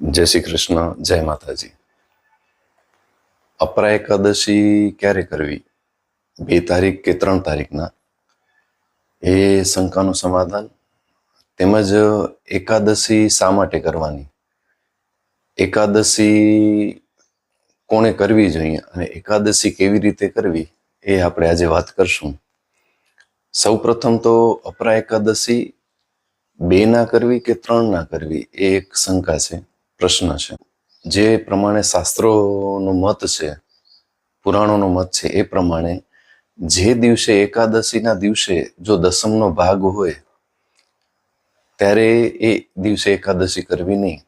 જય શ્રી કૃષ્ણ, જય માતાજી. અપરા એકાદશી ક્યારે કરવી? બે તારીખ કે ત્રણ તારીખના? એ શંકાનું સમાધાન. તેમજ એકાદશી શા માટે કરવાની? એકાદશી કોણે કરવી જોઈએ અને એકાદશી કેવી રીતે કરવી એ આપણે આજે વાત કરશું. સૌ પ્રથમ તો અપરા એકાદશી બે ના કરવી કે ત્રણ ના કરવી એ એક શંકા છે. પ્રશ્ન છે. જે પ્રમાણે શાસ્ત્રોનો મત છે, પુરાણોનો મત છે, એ પ્રમાણે જે દિવસે એકાદશીના દિવસે જો દસમનો ભાગ હોય, ત્યારે એ દિવસે એકાદશી કરવી નહીં.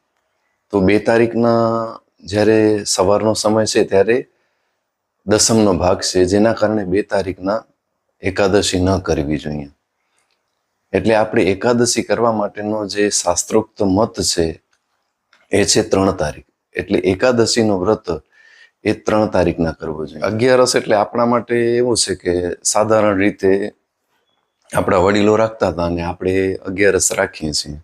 તો બે તારીખના જ્યારે સવારનો સમય છે, ત્યારે દસમનો ભાગ છે, જેના કારણે બે તારીખના એકાદશી ન કરવી જોઈએ. એટલે આપણે એકાદશી કરવા માટેનો જે શાસ્ત્રોક્ત મત છે એ છે ત્રણ તારીખ. એટલે એકાદશીનો વ્રત એ ત્રણ તારીખના કરવો જોઈએ. અગિયારસ એટલે આપણા માટે એવું છે કે સાધારણ રીતે આપણા વડીલો રાખતા હતા અને આપણે અગિયારસ રાખીએ છીએ.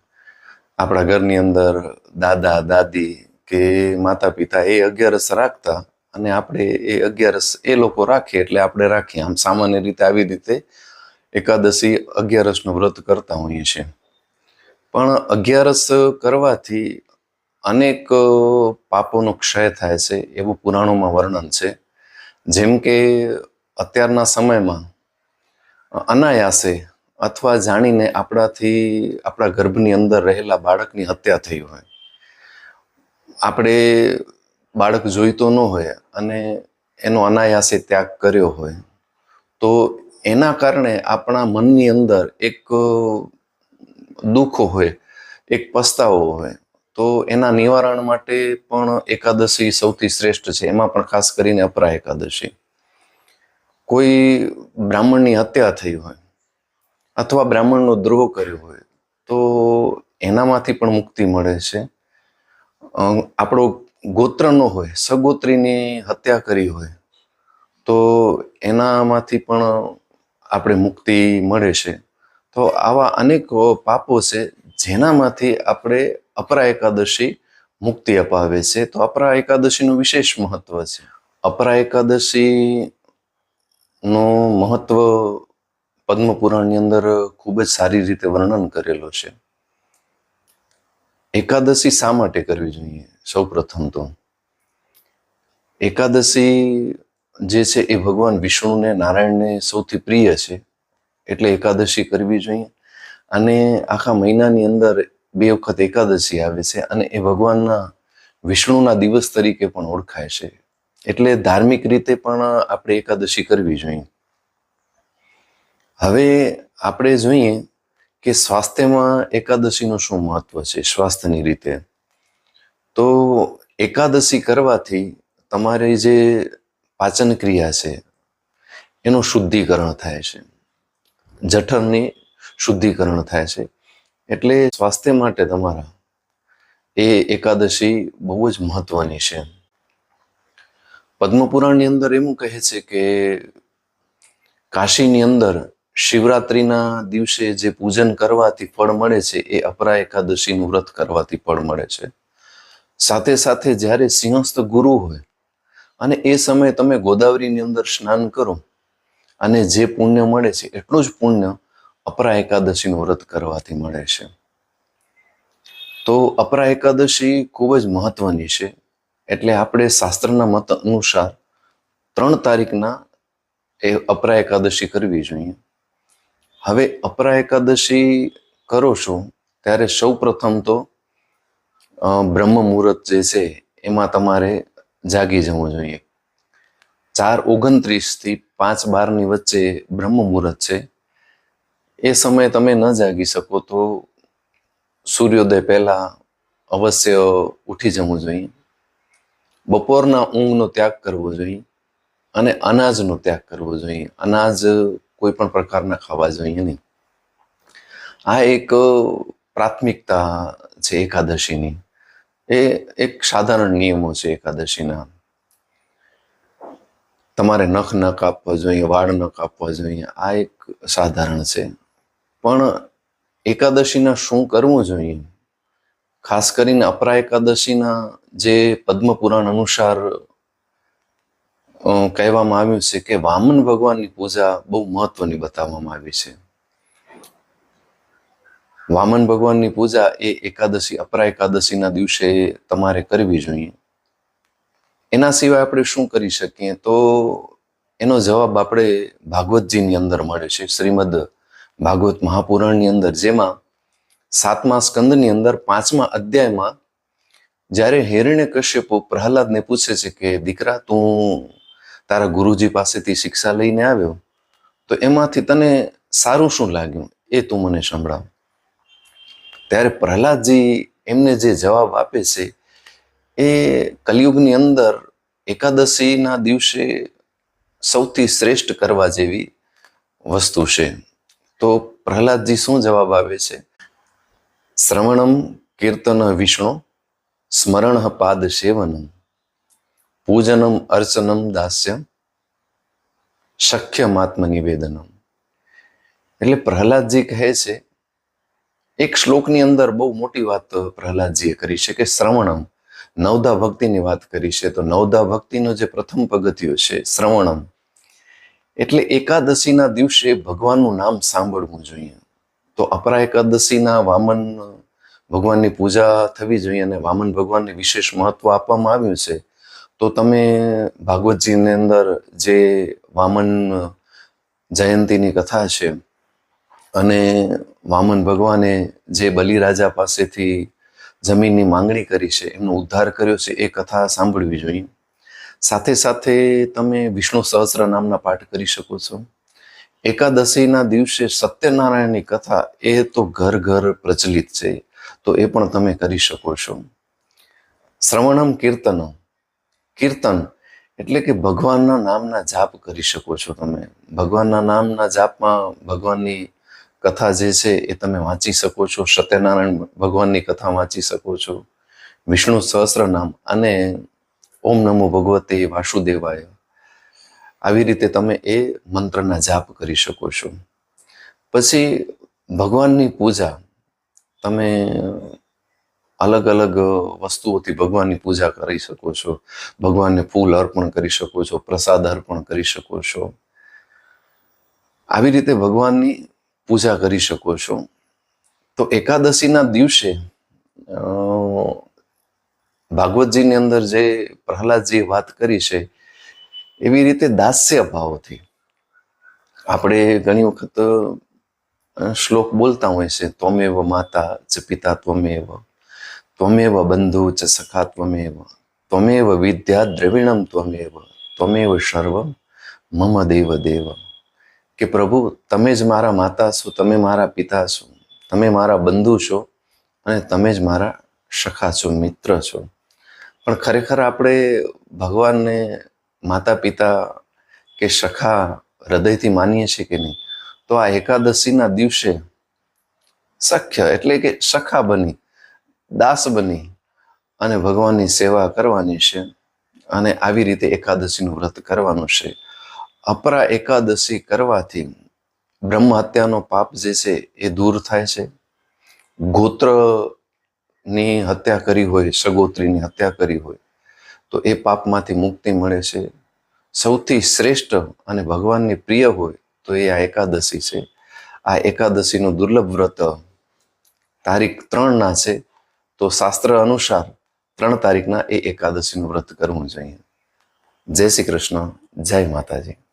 આપણા ઘરની અંદર દાદા, દાદી કે માતા પિતા એ અગિયારસ રાખતા અને આપણે એ અગિયારસ એ લોકો રાખીએ એટલે આપણે રાખીએ. આમ સામાન્ય રીતે આવી રીતે એકાદશી અગિયારસનું વ્રત કરતા હોઈએ છીએ. પણ અગિયારસ કરવાથી અનેક પાપોનો ક્ષય થાય છે એવું પુરાણોમાં વર્ણન છે. જેમ કે અત્યારના સમયમાં અનાયાસે અથવા જાણીને આપણાથી, આપણા ગર્ભની અંદર રહેલા બાળકની હત્યા થઈ હોય. આપણે બાળક જોઈતો ન હોય અને એનો અનાયાસે ત્યાગ કર્યો હોય, તો એના કારણે આપણા મનની અંદર એક દુઃખ હોય, એક પસ્તાવો હોય. તો એના નિવારણ માટે પણ એકાદશી સૌથી શ્રેષ્ઠ છે. એમાં પણ ખાસ કરીને અપરા એકાદશી. કોઈ બ્રાહ્મણની હત્યા થઈ હોય અથવા બ્રાહ્મણનો દ્રોહ કર્યો હોય તો એનામાંથી પણ મુક્તિ મળે છે. આપણો ગોત્રનો હોય, સગોત્રીની હત્યા કરી હોય તો એનામાંથી પણ આપણે મુક્તિ મળે છે. તો આવા અનેક પાપો છે જેનામાંથી આપણે અપરા એકાદશી મુક્તિ અપાવે છે, તો અપરા એકાદશીનું વિશેષ મહત્વ છે. અપરા એકાદશી નું મહત્વ પદ્મપુરાણની અંદર ખૂબ જ સારી રીતે વર્ણન કરેલો છે. એકાદશી શા માટે કરવી જોઈએ? સૌ પ્રથમ તો એકાદશી જે છે એ ભગવાન વિષ્ણુને, નારાયણને સૌથી પ્રિય છે, એટલે એકાદશી કરવી જોઈએ. અને આખા મહિનાની અંદર બે વખત એકાદશી આવે છે અને એ ભગવાનના વિષ્ણુના દિવસ તરીકે પણ ઓળખાય છે. એટલે ધાર્મિક રીતે પણ આપણે એકાદશી કરવી જોઈએ. હવે આપણે જોઈએ કે સ્વાસ્થ્યમાં એકાદશીનું શું મહત્વ છે સ્વાસ્થ્યની રીતે. તો એકાદશી કરવાથી તમારી જે પાચન ક્રિયા છે એનું શુદ્ધિકરણ થાય છે. જઠરની શુદ્ધિકરણ થાય છે. એટલે સ્વાસ્થ્ય માટે તમારા એ એકાદશી બહુ જ મહત્વની છે. પદ્મપુરાણની અંદર એવું કહે છે કે કાશીની અંદર શિવરાત્રિના દિવસે જે પૂજન કરવાથી ફળ મળે છે, એ અપરા એકાદશીનું વ્રત કરવાથી ફળ મળે છે. સાથે સાથે જ્યારે સિંહસ્થ ગુરુ હોય અને એ સમયે તમે ગોદાવરીની અંદર સ્નાન કરો અને જે પુણ્ય મળે છે, એટલું જ પુણ્ય અપરા એકાદશીનું વ્રત કરવાથી મળે છે. તો અપરા એકાદશી ખૂબ જ મહત્વની છે. એટલે આપણે શાસ્ત્રના મત અનુસાર ત્રણ તારીખના એ અપરા એકાદશી કરવી જોઈએ. હવે અપરા એકાદશી કરો છો, ત્યારે સૌ પ્રથમ તો બ્રહ્મ મુહૂર્ત જે છે, એમાં તમારે જાગી જવું જોઈએ. ચાર ઓગણત્રીસથી પાંચ બારની વચ્ચે બ્રહ્મ મુહૂર્ત છે. એ સમયે તમે ન જાગી શકો તો સૂર્યોદય પહેલા અવશ્ય ઉઠી જવું જોઈએ. બપોરના ઊંઘનો ત્યાગ કરવો જોઈએ અને અનાજનો ત્યાગ કરવો જોઈએ. અનાજ કોઈ પણ પ્રકારના ખાવા જોઈએ નહીં. આ એક પ્રાથમિકતા છે એકાદશીની. એ એક સાધારણ નિયમો છે એકાદશીના. તમારે નખ ન કાપવા જોઈએ, વાળ ન કાપવા જોઈએ. આ એક સાધારણ છે. પણ એકાદશીના શું કરવું જોઈએ? ખાસ કરીને અપરા એકાદશીના જે પદ્મપુરાણ અનુસાર કહેવામાં આવ્યું છે કે વામન ભગવાનની પૂજા બહુ મહત્વની બતાવવામાં આવી છે. વામન ભગવાનની પૂજા એ એકાદશી, અપરા એકાદશીના દિવસે તમારે કરવી જોઈએ. એના સિવાય આપણે શું કરી શકીએ? તો એનો જવાબ આપણે ભાગવતજીની અંદર મળે છે. શ્રીમદ ભાગવત મહાપુરાણની અંદર, જેમાં સાતમા સ્કંદની અંદર પાંચમા અધ્યાયમાં જ્યારે હિરણ્ય કશ્યપો પ્રહલાદને પૂછે છે કે, દીકરા, તું તારા ગુરુજી પાસેથી શિક્ષા લઈને આવ્યો? તો એમાંથી તને સારું શું લાગ્યું? એ તું મને સંભળાવ. ત્યારે પ્રહલાદજી એમને જે જવાબ આપે છે, એ કલયુગની અંદર એકાદશીના દિવસે સૌથી શ્રેષ્ઠ કરવા જેવી વસ્તુ છે. તો પ્રહલાદજી શું જવાબ આવે છે? શ્રવણમ કીર્તન વિષ્ણુ, સ્મરણ પાદ સેવનમ, પૂજનમ અર્ચનમ દાસ્યમ શક્યમાત્મ નિવેદનમ. એટલે પ્રહલાદજી કહે છે, એક શ્લોકની અંદર બહુ મોટી વાત પ્રહલાદજીએ કરી છે કે શ્રવણમ, નવદા ભક્તિની વાત કરી છે. તો નવદા ભક્તિનો જે પ્રથમ પગથિયો છે, શ્રવણમ એટલે એકાદશીના દિવસે ભગવાનનું નામ સાંભળવું જોઈએ. તો અપરા એકાદશીના વામન ભગવાનની પૂજા થવી જોઈએ અને વામન ભગવાનને વિશેષ મહત્વ આપવામાં આવ્યું છે. તો તમે ભાગવતજીની અંદર જે વામન જયંતીની કથા છે અને વામન ભગવાને જે બલિરાજા પાસેથી જમીનની માંગણી કરી છે, એમનો ઉદ્ધાર કર્યો છે, એ કથા સાંભળવી જોઈએ. સાથે સાથે તમે વિષ્ણુ સહસ્ર નામના પાઠ કરી શકો છો. એકાદશીના દિવસે સત્યનારાયણની કથા એ તો ઘર ઘર પ્રચલિત છે. તો એ પણ તમે કરી શકો છો. શ્રવણમ કીર્તનમ કીર્તન એટલે કે ભગવાનના નામના જાપ કરી શકો છો તમે. ભગવાનના નામના જાપમાં ભગવાનની કથા જે છે એ તમે વાંચી શકો છો. સત્યનારાયણ ભગવાનની કથા વાંચી શકો છો. વિષ્ણુ સહસ્ર નામ અને ઓમ નમો ભગવતે વાસુદેવાય. આવી રીતે તમે એ મંત્રના જાપ કરી શકો છો. પછી ભગવાનની પૂજા. તમે અલગ અલગ વસ્તુઓથી ભગવાનની પૂજા કરી શકો છો. ભગવાનને ફૂલ અર્પણ કરી શકો છો, પ્રસાદ અર્પણ કરી શકો છો. આવી રીતે ભગવાનની પૂજા કરી શકો છો. તો એકાદશીના દિવસે ભાગવતજીની અંદર જે પ્રહલાદજીએ વાત કરી છે, એવી રીતે દાસ્ય ભાવથી આપણે ઘણી વખત શ્લોક બોલતા હોય છે, ત્વમેવ માતા ચ પિતા ત્વમેવ ત્વમેવ બંધુ ચ સખા ત્વમેવ ત્વમેવ વિદ્યા દ્રવિણમ ત્વમેવ ત્વમેવ સર્વમ મમ દેવ દેવ. કે પ્રભુ, તમે જ મારા માતા છો, તમે મારા પિતા છો, તમે મારા બંધુ છો અને તમે જ મારા સખા છો, મિત્ર છો. પણ ખરેખર આપણે ભગવાનને માતા પિતા કે સખા હૃદયથી માનીએ છીએ કે નહીં, તો આ એકાદશીના દિવસે સખ્ય એટલે કે સખા બની, દાસ બની અને ભગવાનની સેવા કરવાની છે અને આવી રીતે એકાદશીનું વ્રત કરવાનું છે. અપરા એકાદશી કરવાથી બ્રહ્મ હત્યાનો પાપ જે છે એ દૂર થાય છે. ગોત્રની હત્યા કરી હોય, સગોત્રીની હત્યા કરી હોય, તો એ પાપમાંથી મુક્તિ મળે છે. સૌથી શ્રેષ્ઠ અને ભગવાનની પ્રિય હોય, તો એ આ એકાદશી છે. આ એકાદશીનું દુર્લભ વ્રત તારીખ ત્રણના છે, તો શાસ્ત્ર અનુસાર ત્રણ તારીખના એ એકાદશીનું વ્રત કરવું જોઈએ. જય શ્રી કૃષ્ણ, જય માતાજી.